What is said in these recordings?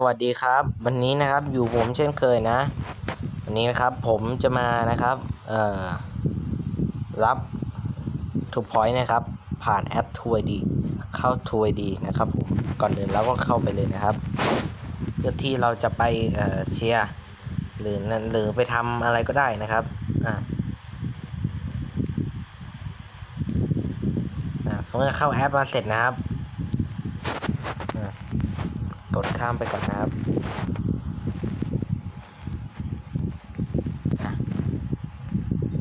สวัสดีครับ วันนี้นะครับอยู่ผมเช่นเคยนะ วันนี้นะครับผมจะมานะครับเอ่อรับทูพอยต์นะครับ ผ่านแอปทัวร์ดีเข้าทัวร์ดีนะครับผมก่อนอื่นเราก็เข้าไปเลยนะครับ เพื่อที่เราจะไปเอ่อเชียร์หรือนั่นหรือไปทำอะไรก็ได้นะครับอ่าอ่าเมื่อเข้าแอปมาเสร็จนะครับ กดข้ามไปก่อนนะครับอะ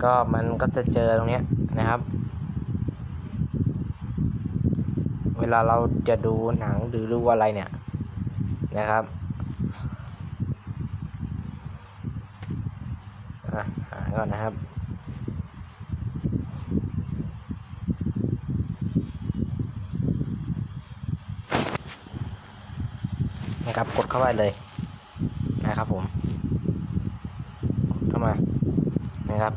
ก็มันก็จะเจอตรงนี้นะครับ เวลาเราจะดูหนังหรือดูอะไรเนี่ยนะครับอะหาก่อนนะครับ นะครับ กดเข้าไปเลยนะครับผมเข้ามานะครับ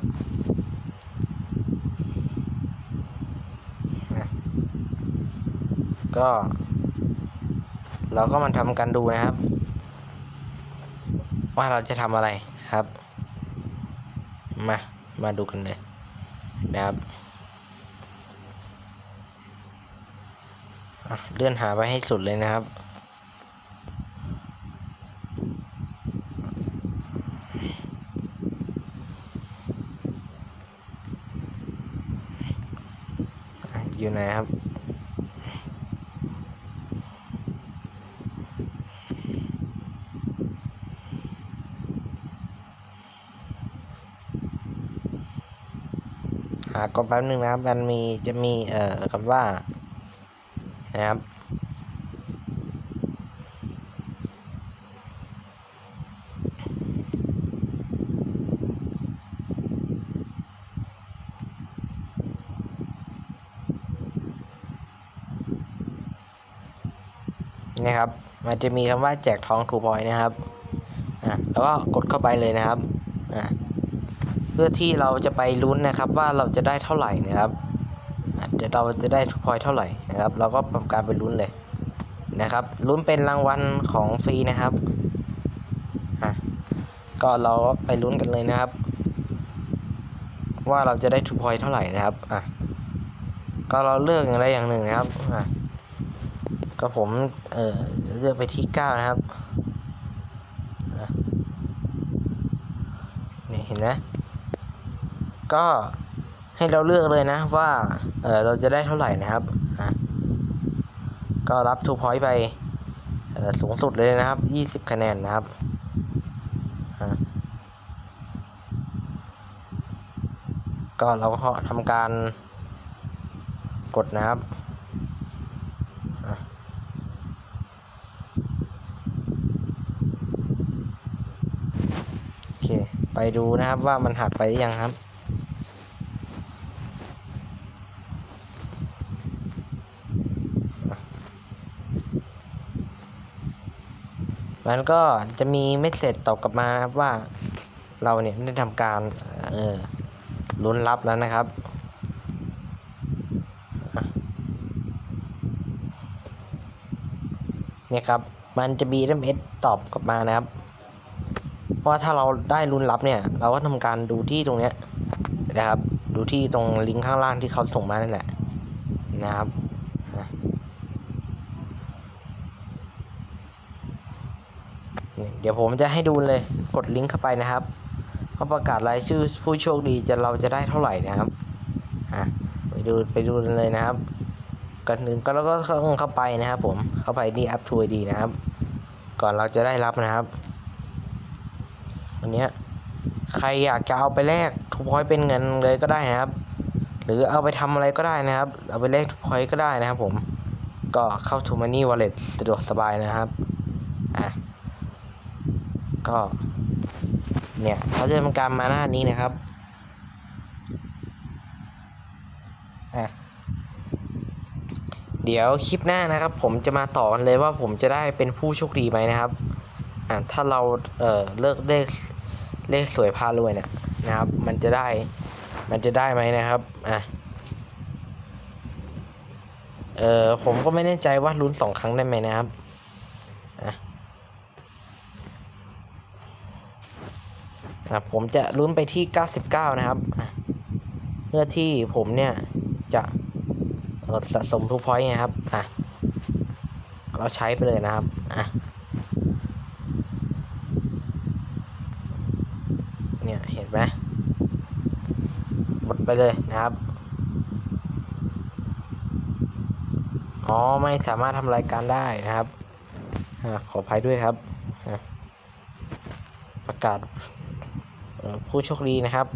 ก็ เราก็มาทำการดูนะครับ ว่าเราจะทำอะไรครับ มามาดูกันเลยนะครับเลื่อนหาไปให้สุดเลยนะครับ อยู่ไหนครับ หากดแป๊บนึงนะครับ มันมีจะมีเอ่อคำว่านะครับ นี่ครับ มันจะมีคำว่าแจกทองทูพอยนะครับอะแล้วก็กดเข้าไปเลยนะครับอะเพื่อที่เราจะไปลุ้นนะครับว่าเราจะได้เท่าไหร่นะครับเดี๋ยวเราจะได้ทูพอยเท่าไหร่นะครับ เราก็ทำการไปลุ้นเลยนะครับลุ้นเป็นรางวัลของฟรีนะครับอะก็เราก็ไปลุ้นกันเลยนะครับ ว่าเราจะได้ทูพอยเท่าไหร่นะครับอะก็เราเลือกอย่างใดอย่างหนึ่งนะครับอะ ก็ผมเออเลือกไปที่เก้านะครับนี่เห็นไหมก็ให้เราเลือกเลยนะว่าเออเราจะได้เท่าไหร่นะครับอะก็รับทูพอยต์ไปสูงสุดเลยนะครับยี่สิบคะแนนนะครับก็เราก็ทำการกดนะครับ โอเค ไปดูนะครับว่ามันหักไปหรือยังครับ มันก็จะมีเมสเซจตอบกลับมานะครับว่าเราเนี่ยได้ทำการเออลุ้นรับแล้วนะครับเนี่ยครับ มันจะมี SMS ตอบกลับมานะครับ ว่าถ้าเราได้ลุ้นรับเนี่ย เราก็ทำการดูที่ตรงเนี้ยนะครับ ดูที่ตรงลิงก์ข้างล่างที่เขาส่งมานั่นแหละนะครับเดี๋ยวผมจะให้ดูเลยกดลิงก์เข้าไปนะครับเขาประกาศรายชื่อผู้โชคดีจะเราจะได้เท่าไหร่นะครับอะไปดูไปดูเลยนะครับก่อนอื่นก็เราก็ต้องเข้าไปนะครับ ผมเข้าไปที่แอปทัวร์ดีนะครับ ก่อนเราจะได้รับนะครับันเนี้ยใครอยากจะเอาไปแลกทุกพอยต์เป็นเงินเลยก็ได้นะครับ หรือเอาไปทำอะไรก็ได้นะครับ เอาไปแลกทุกพอยต์ก็ได้นะครับ ผมก็เข้า t ูมันนี่วอลเล็ตสะดวกสบายนะครับอะก็เนี่ยเขาจะทำการมาหน้านี้นะครับอะเดี๋ยวคลิปหน้านะครับ ผมจะมาต่อกันเลยว่าผมจะได้เป็นผู้โชคดีไหมนะครับอ่าถ้าเราเอ่อเลิกเลข เลขสวยพารวยเนี่ยนะครับ มันจะได้มันจะได้ไหมนะครับอะเออผมก็ไม่แน่ใจว่าลุ้นสองครั้งได้ไหมนะครับอะครับผมจะลุ้นไปที่ 99 นะครับ เพื่อที่ผมเนี่ยจะสะสมทุกพอยต์นะครับ อะ เราใช้ไปเลยนะครับ อะ ไปเลยนะครับ อ๋อ ไม่สามารถทำรายการได้นะครับอขออภัยด้วยครับ ประกาศผู้โชคดีนะครับ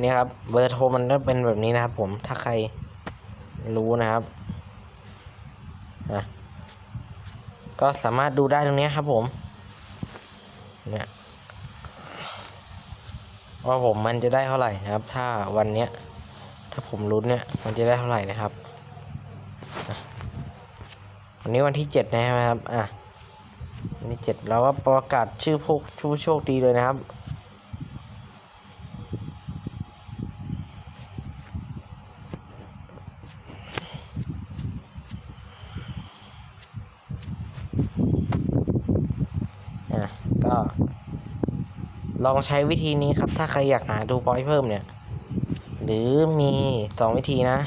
เนี่ยครับ เบอร์โทรมันก็เป็นแบบนี้นะครับผมถ้าใครรู้นะครับอะ ก็สามารถดูได้ตรงนี้ครับผมเนี่ยว่าผมมันจะได้เท่าไหร่นะครับ ถ้าวันเนี้ยถ้าผมลุ้นเนี่ยมันจะได้เท่าไหร่นะครับวันนี้วันที่เจ็ดนะครับอะวันที่เจ็ดเราก็ประกาศชื่อผู้ผู้โชคดีเลยนะครับ อะ ก็ ลองใช้วิธีนี้ครับ ถ้าใครอยากหาดูพอยเพิ่มเนี่ย หรือมีสองวิธีนะ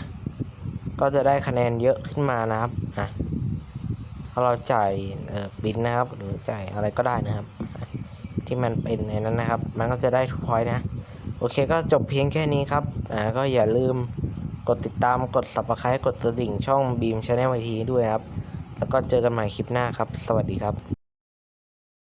ก็จะได้คะแนนเยอะขึ้นมานะครับ อะเราจ่ายเอ่อบินนะครับ หรือจ่ายอะไรก็ได้นะครับ ที่มันเป็นในนั้นนะครับ มันก็จะได้ทุกพอยต์นะ โอเคก็จบเพียงแค่นี้ครับ อ่า ก็อย่าลืมกดติดตามกด subscribe กดกระดิ่งช่องบีมชาแนลไอทีด้วยครับ แล้วก็เจอกันใหม่คลิปหน้าครับ สวัสดีครับ